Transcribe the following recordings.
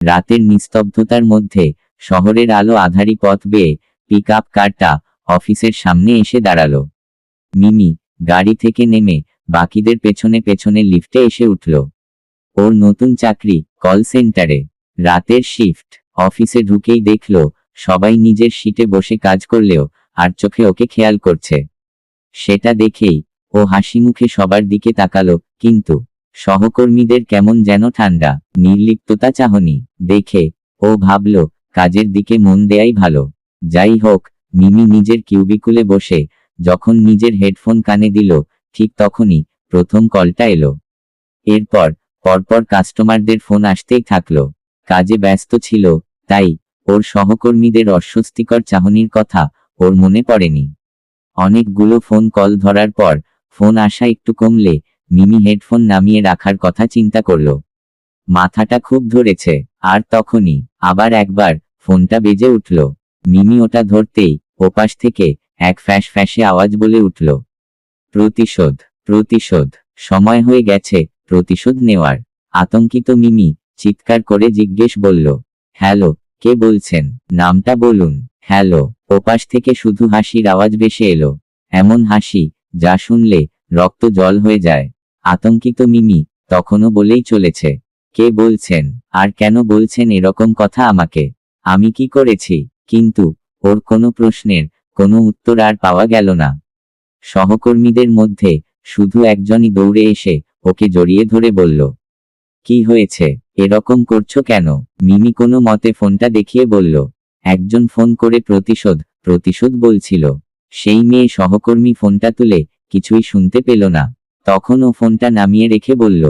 রাতের নিস্তব্ধতার মধ্যে শহরের আলো আধারি পথ বেয়ে পিক আপ কারটা অফিসের সামনে এসে দাঁড়াল। মিমি গাড়ি থেকে নেমে বাকিদের পেছনে পেছনে লিফটে এসে উঠল। ওর নতুন চাকরি কল সেন্টারে রাতের শিফট অফিসে ঢুকেই দেখল সবাই নিজের সিটে বসে কাজ করলেও আর চোখে ওকে খেয়াল করছে। সেটা দেখেই ও হাসি মুখে সবার দিকে তাকালো, কিন্তু সহকর্মীদের কেমন যেন ঠান্ডা, নির্লিপ্ততা চাহনি। দেখে, ও ভাবল, কাজের দিকে মন দেয়াই ভালো। যাই হোক, মিমি নিজের কিউবিকুলে বসে, যখন নিজের হেডফোন কানে দিল, ঠিক তখনই প্রথম কলটা এলো। এরপর, পরপর কাস্টমারদের ফোন আসতেই থাকল। কাজে ব্যস্ত ছিল, তাই ওর সহকর্মীদের অস্বস্তিকর চাহনির কথা ওর মনে পড়েনি। অনেকগুলো ফোন কল ধরার পর, ফোন আসা একটু কমলে মিমি হেডফোন নামিয়ে রাখার কথা চিন্তা করল। মাথাটা খুব ধরেছে, আর তখনই আবার একবার ফোনটা বেজে উঠল। মিমি ওটা ধরতেই ওপাশ থেকে এক ফ্যাস ফ্যাসে আওয়াজ বলে উঠল, প্রতিশোধ প্রতিশোধ, সময় হয়ে গেছে, প্রতিশোধ নেওয়ার। আতঙ্কিত মিমি চিৎকার করে জিজ্ঞেস বলল হ্যালো, কে বলছেন? নামটা বলুন। হ্যালো। ওপাশ থেকে শুধু হাসির আওয়াজ ভেসে এলো, এমন হাসি যা শুনলে রক্ত জল হয়ে যায়। আতঙ্কিত মিমি, তখনও বলেই চলেছে। কে বলছেন? আর কেন বলছেন এরকম কথা আমাকে? আমি কি করেছি? কিন্তু, ওর কোনো প্রশ্নের কোনো উত্তর আর পাওয়া গেল না। সহকর্মীদের মধ্যে শুধু একজনই দৌড়ে এসে ওকে জড়িয়ে ধরে বলল, কি হয়েছে? এরকম করছ কেন? মিমি কোনো মতে ফোনটা দেখিয়ে বলল, একজন ফোন করে প্রতিশোধ প্রতিশোধ বলছিল। সেই মেয়ে সহকর্মী ফোনটা তুলে কিছুই শুনতে পেল না। তখন ও ফোনটা নামিয়ে রেখে বলল,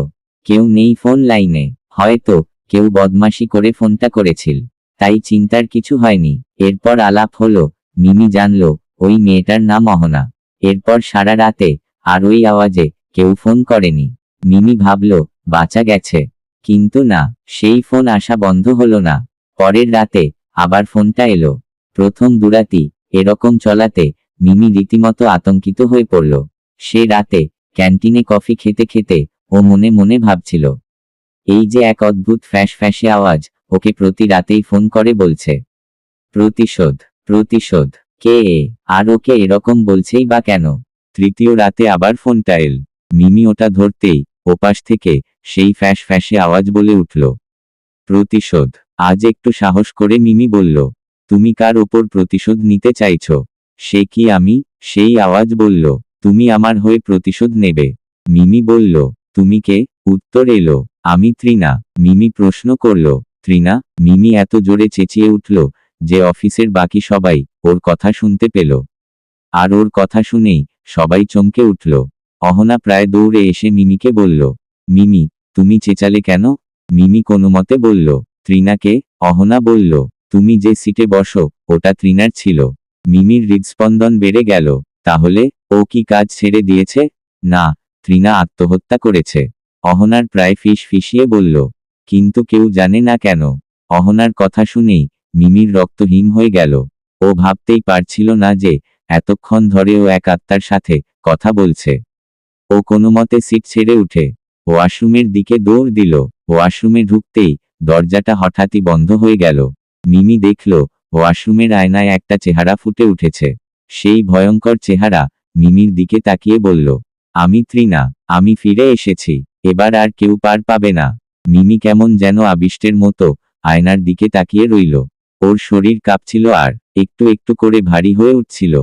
কেউ নেই ফোন লাইনে, হয়তো কেউ বদমাশি করে ফোনটা করেছিল, তাই চিন্তার কিছু হয়নি। এরপর আলাপ হলো, মিমি জানল, ওই মেয়েটার নাম অহনা। এরপর সারা রাতে আর ওই আওয়াজে কেউ ফোন করেনি। মিমি ভাবল, বাঁচা গেছে। কিন্তু না, সেই ফোন আসা বন্ধ হলো না। পরের রাতে আবার ফোনটা এলো। প্রথম দুরাতি এরকম চলাতে মিমি রীতিমতো আতঙ্কিত হয়ে পড়ল। সে রাতে ক্যান্টিনে কফি খেতে খেতে ও মনে মনে ভাবছিল, এই যে এক অদ্ভুত ফ্যাস ফ্যাসে আওয়াজ, ওকে প্রতি রাতেই ফোন করে বলছে, প্রতিশোধ প্রতিশোধ, কে এ, আর ওকে এরকম বলছেই বা কেন? তৃতীয় রাতে আবার ফোনটা এল, মিমি ওটা ধরতেই ওপাশ থেকে সেই ফ্যাস ফ্যাসে আওয়াজ বলে উঠল, প্রতিশোধ। আজ একটু সাহস করে মিমি বলল, তুমি কার ওপর প্রতিশোধ নিতে চাইছ? সে কি আমি? সেই আওয়াজ বলল তুমি আমার হয়ে প্রতিশোধ নেবে। মিমি বলল, তুমি কে? উত্তর এলো, আমি ত্রিনা। মিমি প্রশ্ন করল, ত্রিনা? মিমি এত জোরে চেঁচিয়ে উঠল যে অফিসের বাকি সবাই ওর কথা শুনতে পেল। আর ওর কথা শুনেই সবাই চমকে উঠল। অহনা প্রায় দৌড়ে এসে মিমিকে বলল, মিমি, তুমি চেঁচালে কেন? মিমি কোনো মতে বলল ত্রিনাকে অহনা বলল, তুমি যে সিটে বসো, ওটা ত্রিনার ছিল। মিমির হৃদস্পন্দন বেড়ে গেল, তাহলে? ও কি কাজ ছেড়ে দিয়েছে? না, ত্রিনা আত্মহত্যা করেছে। অহনার প্রায় ফিস ফিসিয়ে বলল, কিন্তু কেউ জানে না কেন। অহনার কথা শুনেই মিমির রক্ত হিম হয়ে গেল। ও ভাবতেই পারছিল না যে, এতক্ষণ ধরে ও এক আত্মার সাথে কথা বলছে। ও কোনো মতে সিট ছেড়ে উঠে। ওয়াশরুমের দিকে দৌড় দিল। ওয়াশরুমে ঢুকতেই দরজাটা হঠাৎই বন্ধ হয়ে গেল। মিমি দেখল ওয়াশরুমের আয়নায় একটা চেহারা ফুটে উঠেছে। সেই ভয়ঙ্কর চেহারা মিমির দিকে তাকিয়ে বলল, আমি ত্রিনা, আমি ফিরে এসেছি, এবার আর কেউ পার পাবে না। মিমি কেমন যেন আবিষ্টের মতো আয়নার দিকে তাকিয়ে রইল। ওর শরীর কাঁপছিল আর একটু একটু করে ভারী হয়ে উঠছিল।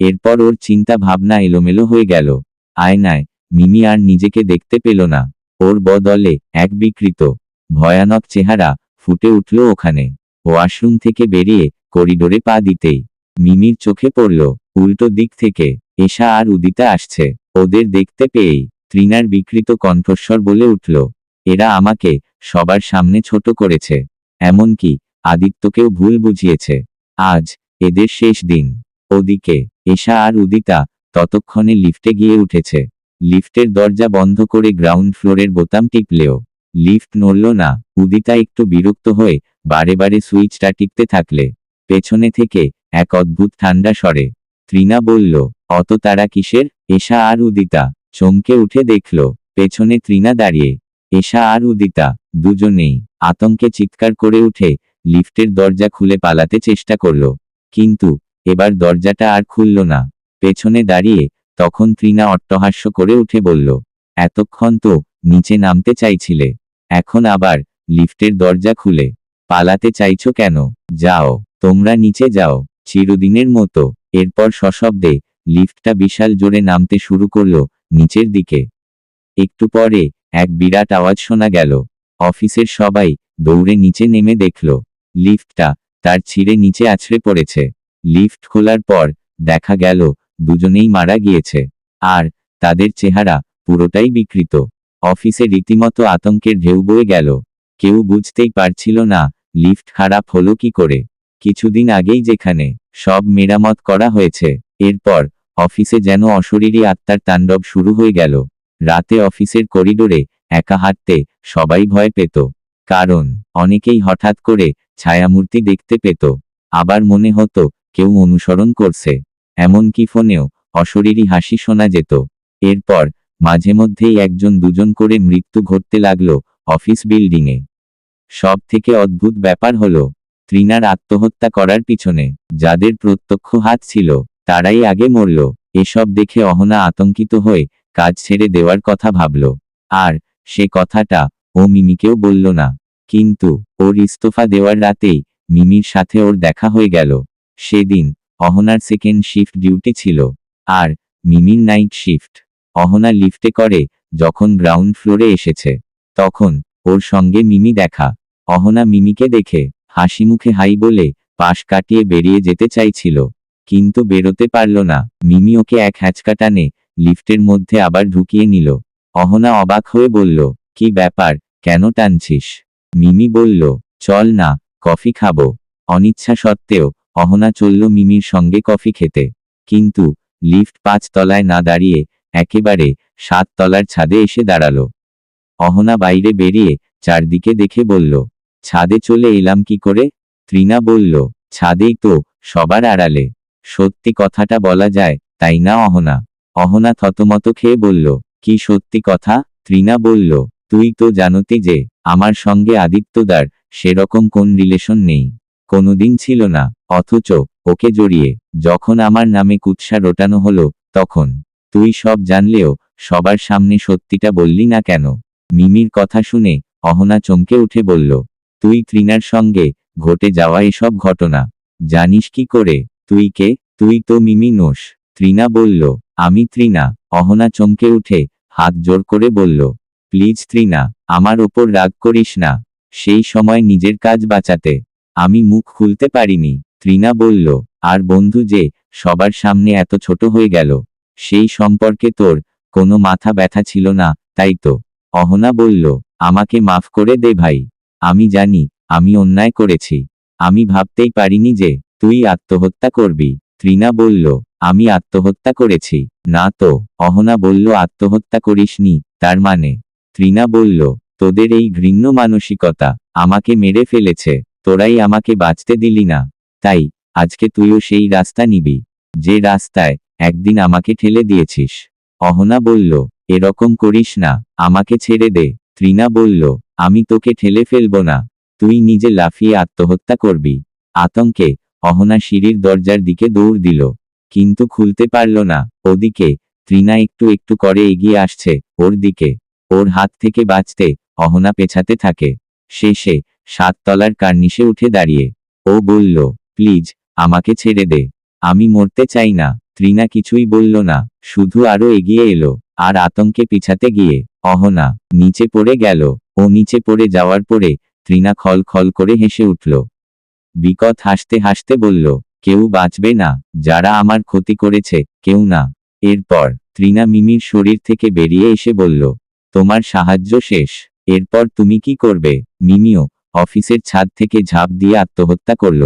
এরপর ওর চিন্তা ভাবনা এলোমেলো হয়ে গেল। আয়নায় মিমি আর নিজেকে দেখতে পেল না। ওর বদলে এক বিকৃত, ভয়ানক চেহারা ফুটে উঠল ওখানে। ওয়াশরুম থেকে বেরিয়ে করিডোরে পা দিতেই মিমির চোখে পড়ল উল্টো দিক থেকে। এশা আর উদিতা আসছে। ওদের দেখতে পেয়েই ত্রিনার বিকৃত কণ্ঠস্বর বলে উঠল, এরা আমাকে সবার সামনে ছোট করেছে। এমনকি আদিত্যকেও ভুল বুঝিয়েছে। আজ এদের শেষ দিন। ওদিকে এশা আর উদিতা ততক্ষণে লিফটে গিয়ে উঠেছে। লিফটের দরজা বন্ধ করে গ্রাউন্ড ফ্লোরের বোতাম টিপলেও লিফট নড়ল না। উদিতা একটু বিরক্ত হয়ে বারে বারে সুইচটা টিপতে থাকলে। পেছনে থেকে এক অদ্ভুত ঠান্ডা স্বরে ত্রিনা বলল অত তারা কিসের? এশা আর উদিতা। চমকে উঠে দেখল, পেছনে ত্রিনা দাঁড়িয়ে। এশা আর উদিতা, দুজনেই আতঙ্কে চিৎকার করে উঠে লিফটের দরজা খুলে পালাতে চেষ্টা করল। কিন্তু এবার দরজাটা আর খুলল না। পেছনে দাঁড়িয়ে তখন তৃণা অট্টহাস্য করে উঠে বলল, এতক্ষণ তো নিচে নামতে চাইছিলে। এখন আবার লিফটের দরজা খুলে পালাতে চাইছো কেন? যাও, তোমরা নিচে যাও। চিরদিনের মতো এরপর সশব্দে লিফটটা বিশাল জোরে নামতে শুরু করল, নিচের দিকে। একটু পরে, এক বিরাট আওয়াজ শোনা গেল। অফিসের সবাই দৌড়ে নিচে নেমে দেখল। লিফটটা তার ছিঁড়ে নিচে আছড়ে পড়েছে। লিফট খোলার পর দেখা গেল, দুজনেই মারা গিয়েছে। আর তাদের চেহারা পুরোটাই বিকৃত। অফিসে রীতিমতো আতঙ্কের ঢেউ বয়ে গেল। কেউ বুঝতেই পারছিল না, লিফট খারাপ হলো কি করে। কিছুদিন আগেই যেখানে সব মেরামত করা হয়েছে, এরপর অফিসে যেন অশরীরী আত্মার তাণ্ডব শুরু হয়ে গেল। রাতে অফিসের করিডোরে একা হাঁটতে সবাই ভয় পেত। কারণ, অনেকেই হঠাৎ করে ছায়ামূর্তি দেখতে পেত। আবার মনে হতো, কেউ অনুসরণ করছে। এমনকি ফোনেও অশরীরী হাসি শোনা যেত। এরপর, মাঝে মধ্যেই একজন দুজন করে মৃত্যু ঘটতে লাগল অফিস বিল্ডিংয়ে। সব থেকে অদ্ভুত ব্যাপার হলো তৃণার আত্মহত্যা করার পিছনে যাদের প্রত্যক্ষ হাত ছিল তারাই আগে মরল। এসব দেখে অহনা আতঙ্কিত হয়ে কাজ ছেড়ে দেওয়ার কথা ভাবল। আর সে কথাটা ও মিমিকেও বলল না। কিন্তু ওর ইস্তফা দেওয়ার রাতেই মিমির সাথে ওর দেখা হয়ে গেল। সেদিন অহনার সেকেন্ড শিফট ডিউটি ছিল। আর মিমির নাইট শিফট অহনা লিফটে করে যখন গ্রাউন্ড ফ্লোরে এসেছে। তখন ওর সঙ্গে মিমি দেখা। অহনা মিমিকে দেখে হাসি মুখে হাই বলে পাশ কাটিয়ে বেরিয়ে যেতে চাইছিল। কিন্তু বেরোতে পারল না। মিমি ওকে এক হ্যাচকা টানে লিফটের মধ্যে আবার ঢুকিয়ে নিল। অহনা অবাক হয়ে বলল, কি ব্যাপার? কেন টানছিস? মিমি বলল, চল না, কফি খাব। অনিচ্ছা সত্ত্বেও অহনা চলল মিমির সঙ্গে কফি খেতে। কিন্তু লিফট পাঁচ তলায় না দাঁড়িয়ে একেবারে সাত তলার ছাদে এসে দাঁড়াল। অহনা বাইরে বেরিয়ে চারদিকে দেখে বলল, ছাদে চলে এলাম কি করে? তৃণা বলল, ছাদেই তো সবার আড়ালে। সত্যি কথাটা বলা যায়, তাই না অহনা? অহনা থতমত খেয়ে বলল, কি সত্যি কথা? তৃণা বলল, তুই তো জানতি যে, আমার সঙ্গে আদিত্যদার সেরকম কোন রিলেশন নেই। কোনোদিন ছিল না, অথচ ওকে জড়িয়ে যখন আমার নামে কুৎসা রোটানো হলো, তখন তুই সব জানলেও সবার সামনে সত্যিটা বললি না কেন? মিমির কথা শুনে অহনা চমকে উঠে বলল, তুই তৃণার সঙ্গে ঘটে যাওয়া এসব ঘটনা, জানিস কি করে? তুই কে? তুই তো মিমি নোস তৃণা বলল, আমি তৃণা অহনা চমকে উঠে, হাত জোর করে বলল, প্লিজ তৃণা আমার ওপর রাগ করিস না। সেই সময় নিজের কাজ বাঁচাতে। আমি মুখ খুলতে পারিনি। তৃণা বলল, আর বন্ধু যে, সবার সামনে এত ছোট হয়ে গেল। সেই সম্পর্কে তোর কোনো মাথা ব্যথা ছিল না, তাই তো? অহনা বলল, আমাকে মাফ করে দে ভাই। আমি জানি, আমি অন্যায় করেছি। আমি ভাবতেই পারিনি যে তুই আত্মহত্যা করবি। তৃণা বলল, আমি আত্মহত্যা করেছি। না তো, অহনা বলল, আত্মহত্যা করিসনি, তার মানে? তৃণা বলল, তোদের এই ঘৃণ্য মানসিকতা আমাকে মেরে ফেলেছে, তোরাই আমাকে বাঁচতে দিলি না। তাই, আজকে তুইও সেই রাস্তা নিবি, যে রাস্তায় একদিন আমাকে ঠেলে দিয়েছিস। অহনা বলল, এরকম করিস না, আমাকে ছেড়ে দে। তৃণা বলল, আমি তোকে ঠেলে ফেলব না, তুই নিজে লাফিয়ে আত্মহত্যা করবি। আতঙ্কে অহনা সিঁড়ির দরজার দিকে দৌড় দিল। কিন্তু খুলতে পারল না। ওদিকে তৃণা একটু একটু করে এগিয়ে আসছে, ওর দিকে। ওর হাত থেকে বাঁচতে, অহনা পেছাতে থাকে। শেষে, সাততলার কার্নিশে উঠে দাঁড়িয়ে। ও বলল, প্লিজ, আমাকে ছেড়ে দে। আমি মরতে চাই না। তৃণা কিছুই বলল না। শুধু আরও এগিয়ে এলো, আর আতঙ্কে পিছাতে গিয়ে। অহনা, নিচে পড়ে গেল। ও নিচে পড়ে যাওয়ার পরে তৃণা খল খল করে হেসে উঠল। বিকট হাসতে হাসতে বলল, কেউ বাঁচবে না, যারা আমার ক্ষতি করেছে, কেউ না। এরপর ত্রিনা মিমির শরীর থেকে বেরিয়ে এসে বলল, তোমার সাহায্য শেষ, এরপর তুমি কি করবে? মিমিও অফিসের ছাদ থেকে ঝাঁপ দিয়ে আত্মহত্যা করল।